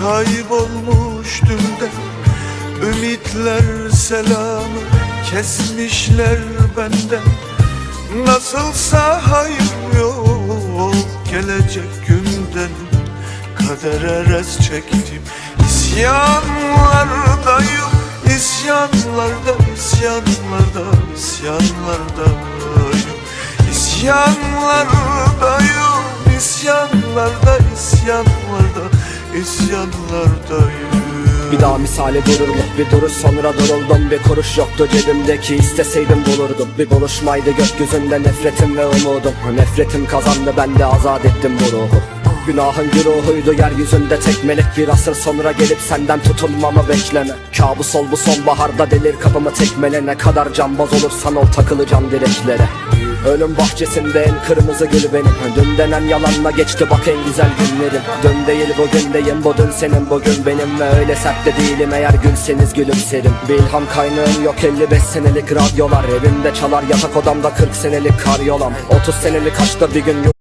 kaybolmuş dünden Ümitler selamı kesmişler benden. Nasılsa hayır yok gelecek günden. Kadere res çektim. İsyanlardayım İsyanlarda, isyanlarda, isyanlardayım. İsyanlardayım, isyanlarda, isyanlarda, Bir daha misali dururluk bir duruş sonra duruldum. Bir kuruş yoktu cebimdeki isteseydim bulurdum. Bir buluşmaydı gökyüzünde nefretim ve umudum. Nefretim kazandı ben de azat ettim bu ruhu Günahın güruhuydu yeryüzünde tek melek. Bir asır sonra gelip senden tutulmamı bekleme. Kabus ol bu sonbaharda delir kapımı tekmele Ne kadar cambaz olursan ol takılacağım direklere. Ölüm bahçesinde en kırmızı gül benim. Dün denen yalanla geçti bak en güzel günlerim. Dün değil bugündeyim bu dün senin bugün benim. Ve öyle sert de değilim eğer gülseniz gülümserim. Bir ilham kaynağım yok 55 senelik radyolar. Evimde çalar yatak odamda 40 senelik karyolam. 30 senelik kaçta bir gün